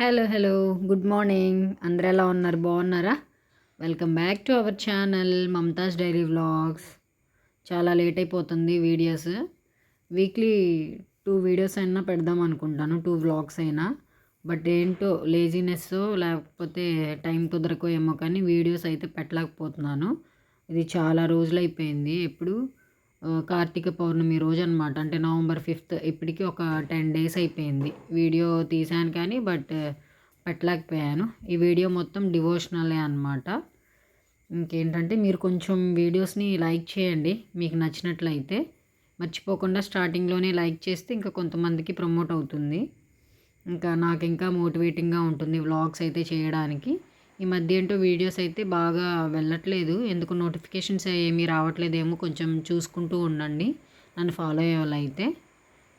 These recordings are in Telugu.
హలో హలో గుడ్ మార్నింగ్ అందరు ఎలా ఉన్నారు? బాగున్నారా? Welcome back to our channel Mumtaz diary vlogs చాలా లేట్ అయిపోతుంది వీడియోస్ వీక్లీ టూ వీడియోస్ అయినా పెడదాం అనుకుంటాను టూ వ్లాగ్స్ అయినా. బట్ ఏంటో లేజినెస్ లేకపోతే టైం కుదరకో ఏమో కానీ వీడియోస్ అయితే పెట్టలేకపోతున్నాను. ఇది చాలా రోజులు అయిపోయింది. ఎప్పుడు? కార్తీక పౌర్ణమి రోజు అనమాట అంటే నవంబర్ ఫిఫ్త్ ఇప్పటికీ ఒక టెన్ డేస్ అయిపోయింది. వీడియో తీసాను కానీ బట్ పెట్టలేకపోయాను. ఈ వీడియో మొత్తం డివోషనలే అనమాట ఇంకేంటంటే మీరు కొంచెం వీడియోస్ని లైక్ చేయండి మీకు నచ్చినట్లయితే. మర్చిపోకుండా స్టార్టింగ్లోనే లైక్ చేస్తే ఇంకా కొంతమందికి ప్రమోట్ అవుతుంది. ఇంకా నాకు ఇంకా మోటివేటింగ్గా ఉంటుంది వ్లాగ్స్ అయితే చేయడానికి. ఈ మధ్య ఏంటో వీడియోస్ అయితే బాగా వెళ్ళట్లేదు. ఎందుకు నోటిఫికేషన్స్ ఏమీ రావట్లేదేమో కొంచెం చూసుకుంటూ ఉండండి. నన్ను ఫాలో అయ్యే వాళ్ళు అయితే.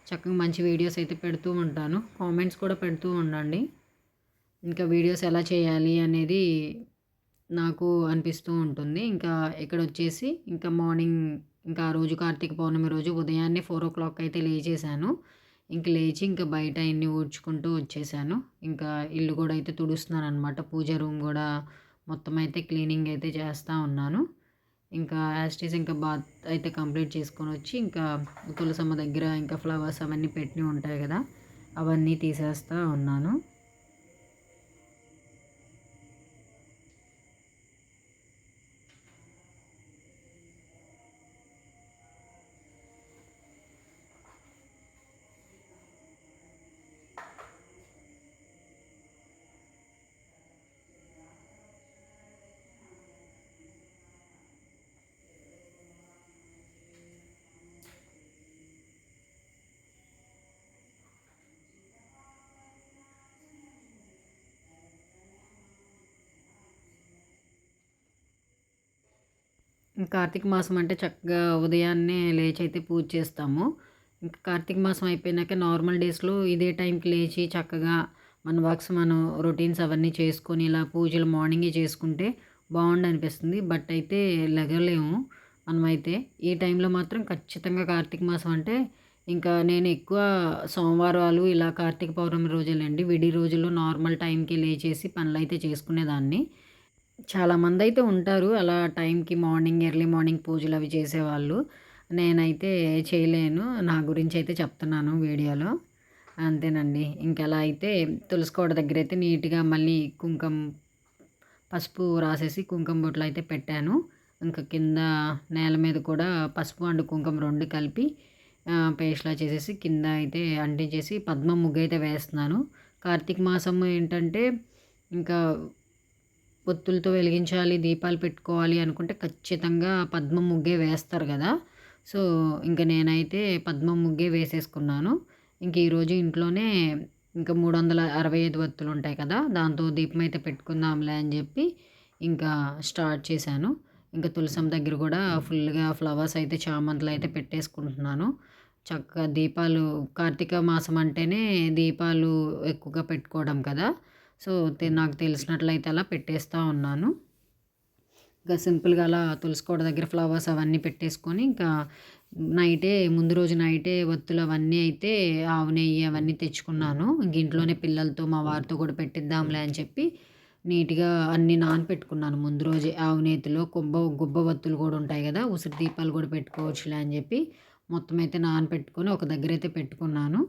చక్కగా మంచి వీడియోస్ అయితే పెడుతూ ఉంటాను. కామెంట్స్ కూడా పెడుతూ ఉండండి. ఇంకా వీడియోస్ ఎలా చేయాలి అనేది నాకు అనిపిస్తూ ఉంటుంది. ఇంకా ఇక్కడ వచ్చేసి ఇంకా మార్నింగ్ ఇంకా ఆ రోజు కార్తీక పౌర్ణమి రోజు ఉదయాన్నే ఫోర్ ఓ క్లాక్ అయితే లేచేసాను ఇంక లేచి ఇంకా బయట ఇన్ని ఊడ్చుకుంటూ వచ్చేసాను. ఇంకా ఇల్లు కూడా అయితే తుడుస్తున్నాను అనమాట పూజ రూమ్ కూడా మొత్తం అయితే క్లీనింగ్ అయితే చేస్తూ ఉన్నాను. ఇంకా యాస్టీస్ ఇంకా బాత్ అయితే కంప్లీట్ చేసుకొని వచ్చి ఇంకా తులసమ్మ దగ్గర ఇంకా ఫ్లవర్స్ అవన్నీ పెట్టినవి ఉంటాయి కదా అవన్నీ తీసేస్తూ ఉన్నాను. కార్తీక మాసం అంటే చక్కగా ఉదయాన్నే లేచి అయితే పూజ చేస్తాము. ఇంకా కార్తీక మాసం అయిపోయినాక నార్మల్ డేస్లో ఇదే టైంకి లేచి చక్కగా మన వర్క్స్ మనం రొటీన్స్ అవన్నీ చేసుకొని ఇలా పూజలు మార్నింగే చేసుకుంటే బాగుండు అనిపిస్తుంది. బట్ అయితే లెగలేము మనమైతే. ఈ టైంలో మాత్రం ఖచ్చితంగా కార్తీక మాసం అంటే ఇంకా నేను ఎక్కువ సోమవారాలు ఇలా కార్తీక పౌర్ణమి రోజులండి. విడి రోజుల్లో నార్మల్ టైంకి లేచేసి పనులు అయితే చేసుకునేదాన్ని. చాలామంది అయితే ఉంటారు. అలా టైంకి మార్నింగ్ ఎర్లీ మార్నింగ్ పూజలు అవి చేసేవాళ్ళు. నేనైతే చేయలేను. నా గురించి అయితే చెప్తున్నాను వీడియోలో. అంతేనండి. ఇంకెలా అయితే తులసికోట దగ్గర అయితే నీట్గా మళ్ళీ కుంకుమ పసుపు రాసేసి కుంకుమ బొట్లు అయితే పెట్టాను. ఇంకా కింద నేల మీద కూడా పసుపు అండ్ కుంకుమ రెండు కలిపి పేస్ట్లా చేసేసి కింద అయితే అంటించేసి పద్మ ముగ్గు అయితే వేస్తున్నాను. కార్తీక మాసం ఏంటంటే ఇంకా ఒత్తులతో వెలిగించాలి దీపాలు పెట్టుకోవాలి అనుకుంటే ఖచ్చితంగా పద్మ ముగ్గే వేస్తారు కదా. సో ఇంకా నేనైతే పద్మ ముగ్గే వేసేసుకున్నాను. ఇంక ఈరోజు ఇంట్లోనే ఇంకా మూడు వందల అరవై ఐదు వత్తులు ఉంటాయి కదా దాంతో దీపం అయితే పెట్టుకుందాంలే అని చెప్పి ఇంకా స్టార్ట్ చేశాను. ఇంకా తులసం దగ్గర కూడా ఫుల్గా ఫ్లవర్స్ అయితే చామంతులు అయితే పెట్టేసుకుంటున్నాను. చక్కగా దీపాలు కార్తీక మాసం అంటేనే దీపాలు ఎక్కువగా పెట్టుకోవడం కదా. సో నాకు తెలిసినట్లయితే అలా పెట్టేస్తూ ఉన్నాను. ఇంకా సింపుల్గా అలా తులసికోట దగ్గర ఫ్లవర్స్ అవన్నీ పెట్టేసుకొని ఇంకా నైటే ముందు రోజు నైటే ఒత్తులు అవన్నీ అయితే ఆవు నెయ్యి అవన్నీ తెచ్చుకున్నాను. ఇంక ఇంట్లోనే పిల్లలతో మా వారితో కూడా పెట్టిద్దాంలే అని చెప్పి నీట్గా అన్నీ నానపెట్టుకున్నాను. ముందు రోజే ఆవు నేతిలో కొబ్బ గుబ్బ ఒత్తులు కూడా ఉంటాయి కదా ఉసిరి దీపాలు కూడా పెట్టుకోవచ్చులే అని చెప్పి మొత్తం అయితే నానపెట్టుకొని ఒక దగ్గర అయితే పెట్టుకున్నాను.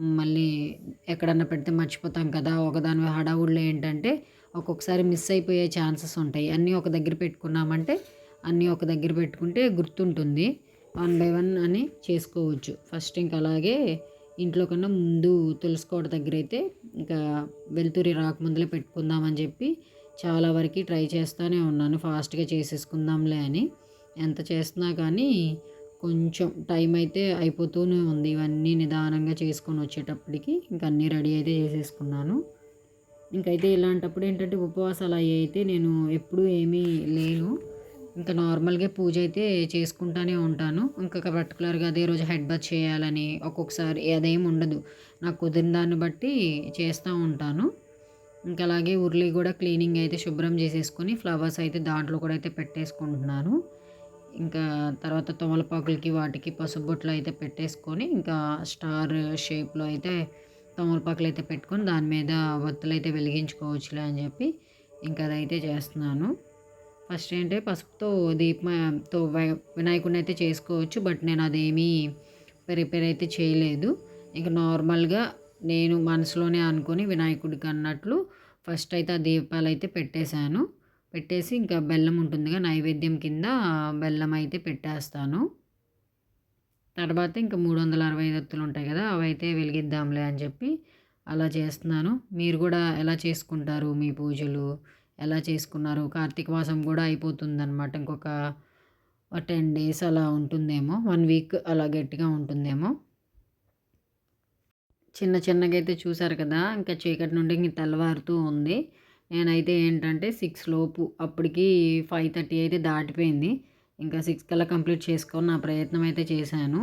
మళ్ళీ ఎక్కడన్నా పెడితే మర్చిపోతాం కదా. ఒకదాని హడావుడిలో ఏంటంటే ఒక్కొక్కసారి మిస్ అయిపోయే ఛాన్సెస్ ఉంటాయి. అన్నీ ఒక దగ్గర పెట్టుకున్నామంటే అన్నీ ఒక దగ్గర పెట్టుకుంటే గుర్తుంటుంది. వన్ బై వన్ అని చేసుకోవచ్చు. ఫస్ట్ ఇంకా అలాగే ఇంట్లో కన్నా ముందు తులసికోట దగ్గర అయితే ఇంకా వెలుతురి రాకముందులే పెట్టుకుందామని చెప్పి చాలా వరకు ట్రై చేస్తూనే ఉన్నాను. ఫాస్ట్గా చేసేసుకుందాంలే అని. ఎంత చేస్తున్నా కానీ కొంచెం టైం అయితే అయిపోతూనే ఉంది. ఇవన్నీ నిదానంగా చేసుకొని వచ్చేటప్పటికి ఇంకా అన్నీ రెడీ అయితే చేసేసుకున్నాను. ఇంకైతే ఇలాంటప్పుడు ఏంటంటే ఉపవాసాలు అవి అయితే నేను ఎప్పుడూ ఏమీ లేను. ఇంకా నార్మల్గా పూజ అయితే చేసుకుంటానే ఉంటాను. ఇంకా పర్టికులర్గా అదే రోజు హెడ్ బత్ చేయాలని ఒక్కొక్కసారి అదేం ఉండదు. నాకు కుదిరిన దాన్ని బట్టి చేస్తూ ఉంటాను. ఇంకా అలాగే ఉర్లి కూడా క్లీనింగ్ అయితే శుభ్రం చేసేసుకొని ఫ్లవర్స్ అయితే దాంట్లో కూడా అయితే పెట్టేసుకుంటున్నాను. ఇంకా తర్వాత తమలపాకులకి వాటికి పసుపు బొట్లు అయితే పెట్టేసుకొని ఇంకా స్టార్ షేప్లో అయితే తమలపాకులు అయితే పెట్టుకొని దాని మీద ఒత్తులు అయితే వెలిగించుకోవచ్చులే అని చెప్పి ఇంకా అదైతే చేస్తున్నాను. ఫస్ట్ ఏంటంటే పసుపుతో దీపంతో వినాయకుడిని అయితే చేసుకోవచ్చు బట్ నేను అదేమీ ప్రిపేర్ అయితే చేయలేదు. ఇంకా నార్మల్గా నేను మనసులోనే అనుకొని వినాయకుడికి అన్నట్లు ఫస్ట్ అయితే ఆ దీపాలు అయితే పెట్టేశాను. పెట్టేసి ఇంకా బెల్లం ఉంటుందిగా నైవేద్యం కింద బెల్లం అయితే పెట్టేస్తాను. తర్వాత ఇంకా మూడు వందల అరవై ఐదు ఒత్తులు ఉంటాయి కదా అవి అయితే వెలిగిద్దాంలే అని చెప్పి అలా చేస్తున్నాను. మీరు కూడా ఎలా చేసుకుంటారు మీ పూజలు? ఎలా చేసుకున్నారు? కార్తీక మాసం కూడా అయిపోతుందన్నమాట. ఇంకొక టెన్ డేస్ అలా ఉంటుందేమో వన్ వీక్ అలా గట్టిగా ఉంటుందేమో. చిన్న చిన్నగా అయితే చూసారు కదా ఇంకా చీకటి నుండి ఇంక తెల్లవారుతూ ఉంది. నేనైతే ఏంటంటే సిక్స్ లోపు అప్పటికి ఫైవ్ థర్టీ అయితే దాటిపోయింది. ఇంకా సిక్స్ కల్లా కంప్లీట్ చేసుకొని నా ప్రయత్నం అయితే చేశాను.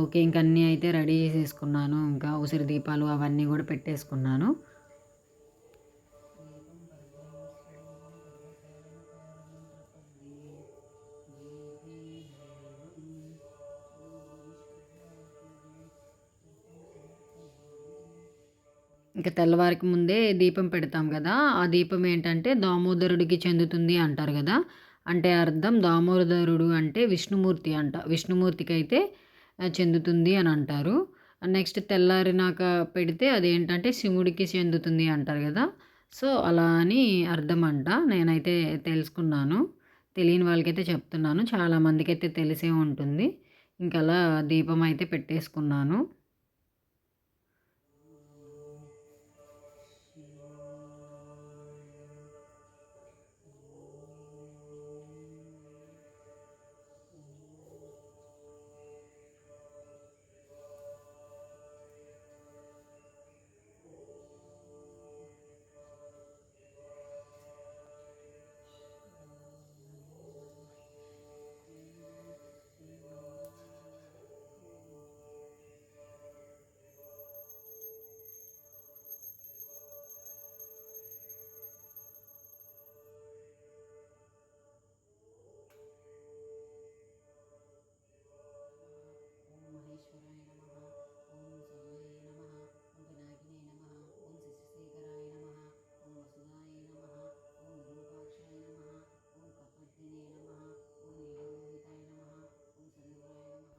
ఓకే ఇంక అన్నీ అయితే రెడీ చేసేసుకున్నాను. ఇంకా ఉసిరి దీపాలు అవన్నీ కూడా పెట్టేసుకున్నాను. ఇంకా తెల్లవారికి ముందే దీపం పెడతాం కదా ఆ దీపం ఏంటంటే దామోదరుడికి చెందుతుంది అంటారు కదా. అంటే అర్థం దామోదరుడు అంటే విష్ణుమూర్తి అంట విష్ణుమూర్తికి అయితే చెందుతుంది అని అంటారు. నెక్స్ట్ తెల్లారినాక పెడితే అదేంటంటే శివుడికి చెందుతుంది అంటారు కదా. సో అలా అని అర్థం అంట నేనైతే తెలుసుకున్నాను తెలియని వాళ్ళకైతే చెప్తున్నాను చాలామందికి అయితే తెలిసే ఉంటుంది. ఇంకా అలా దీపం అయితే పెట్టేసుకున్నాను.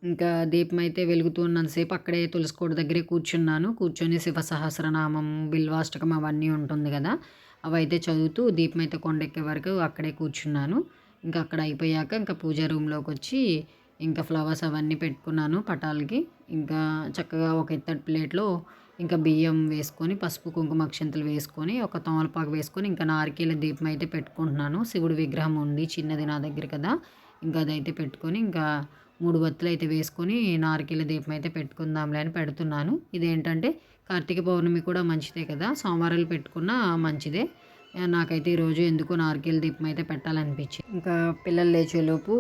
ఇంకా దీపం అయితే వెలుగుతూ ఉన్నంతసేపు అక్కడే తులసికోట దగ్గరే కూర్చున్నాను. కూర్చొని శివ సహస్రనామం బిల్వాష్టకం అవన్నీ ఉంటుంది కదా అవి అయితే చదువుతూ దీపం అయితే కొండెక్కే వరకు అక్కడే కూర్చున్నాను. ఇంకా అక్కడ అయిపోయాక ఇంకా పూజ రూమ్లోకి వచ్చి ఇంకా ఫ్లవర్స్ అవన్నీ పెట్టుకున్నాను పటాలకి. ఇంకా చక్కగా ఒక ఇత్తడి ప్లేట్లో ఇంకా బియ్యం వేసుకొని పసుపు కుంకుమ అక్షంతలు వేసుకొని ఒక తోమలపాకు వేసుకొని ఇంకా నారికేల దీపం అయితే పెట్టుకుంటున్నాను. శివుడి విగ్రహం ఉంది చిన్నది నా దగ్గర కదా ఇంకా అదైతే పెట్టుకొని ఇంకా మూడు వత్తులు అయితే వేసుకొని నారికేల దీపం అయితే పెట్టుకుందాంలే అని పెడుతున్నాను. ఇదేంటంటే కార్తీక పౌర్ణమి కూడా మంచిదే కదా? సోమవారాలు పెట్టుకున్నా మంచిదే. నాకైతే ఈరోజు ఎందుకో నారికేల దీపం అయితే పెట్టాలనిపించింది. ఇంకా పిల్లలు లేచేలోపు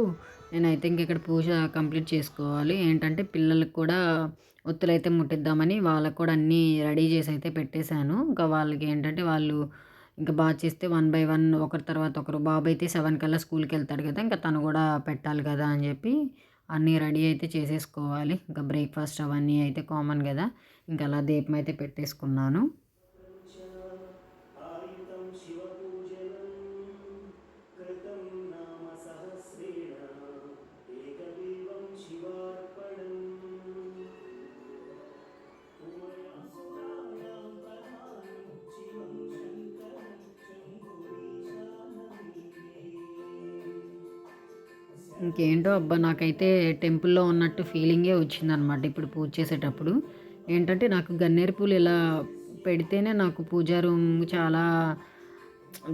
నేనైతే ఇంక ఇక్కడ పూజ కంప్లీట్ చేసుకోవాలి. ఏంటంటే పిల్లలకు కూడా ఒత్తులైతే ముట్టిద్దామని వాళ్ళకు కూడా అన్నీ రెడీ చేసి అయితే పెట్టేశాను. ఇంకా వాళ్ళకి ఏంటంటే వాళ్ళు ఇంకా బాగా చేస్తే వన్ బై వన్ ఒకరి తర్వాత ఒకరు. బాబు అయితే సెవెన్ కల్లా స్కూల్కి వెళ్తాడు కదా? ఇంకా తను కూడా పెట్టాలి కదా అని చెప్పి అన్నీ రెడీ అయితే చేసేసుకోవాలి. ఇంకా బ్రేక్ఫాస్ట్ అవన్నీ అయితే కామన్ కదా. ఇంకా అలా దీపం అయితే పెట్టేసుకున్నాను. ఇంకేంటో అబ్బా నాకైతే టెంపుల్లో ఉన్నట్టు ఫీలింగే వచ్చిందనమాట ఇప్పుడు పూజ చేసేటప్పుడు. ఏంటంటే నాకు గన్నేరు పూలు ఇలా పెడితేనే నాకు పూజా రూమ్ చాలా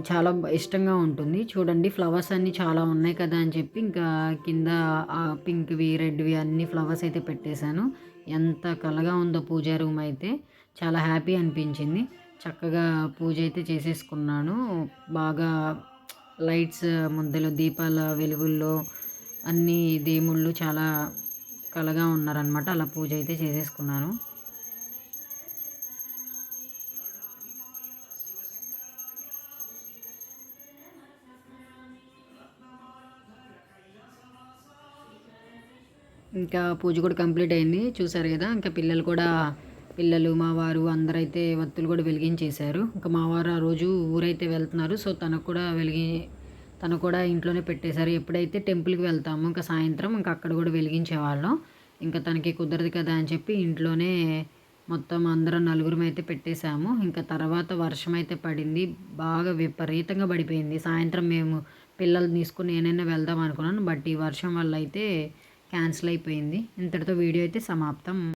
చాలా ఇష్టంగా ఉంటుంది. చూడండి ఫ్లవర్స్ అన్నీ చాలా ఉన్నాయి కదా అని చెప్పి ఇంకా కింద పింక్వి రెడ్వి అన్ని ఫ్లవర్స్ అయితే పెట్టేశాను. ఎంత కలగా ఉందో పూజా రూమ్ అయితే. చాలా హ్యాపీ అనిపించింది. చక్కగా పూజ అయితే చేసేసుకున్నాను. బాగా లైట్స్ ముందలో దీపాల వెలుగుల్లో అన్ని దేవుళ్ళు చాలా కలగా ఉన్నారనమాట అలా పూజ అయితే చేసేసుకున్నాను. ఇంకా పూజ కూడా కంప్లీట్ అయింది. చూసారు కదా ఇంకా పిల్లలు కూడా పిల్లలు మా వారు అందరైతే వత్తులు కూడా వెలిగించేశారు. ఇంకా మా వారు ఆ రోజు ఊరైతే వెళ్తున్నారు. సో తనకు కూడా వెలిగి తను కూడా ఇంట్లోనే పెట్టేశారు. ఎప్పుడైతే టెంపుల్కి వెళ్తాము ఇంకా సాయంత్రం ఇంకా అక్కడ కూడా వెలిగించేవాళ్ళం. ఇంకా తనకి కుదరదు కదా అని చెప్పి ఇంట్లోనే మొత్తం అందరం నలుగురం అయితే పెట్టేశాము. ఇంకా తర్వాత వర్షం అయితే పడింది. బాగా విపరీతంగా పడిపోయింది. సాయంత్రం మేము పిల్లలు తీసుకుని నేనైనా వెళ్దాం అనుకున్నాను. బట్ ఈ వర్షం వల్ల అయితే క్యాన్సిల్ అయిపోయింది. ఇంతటితో వీడియో అయితే సమాప్తం.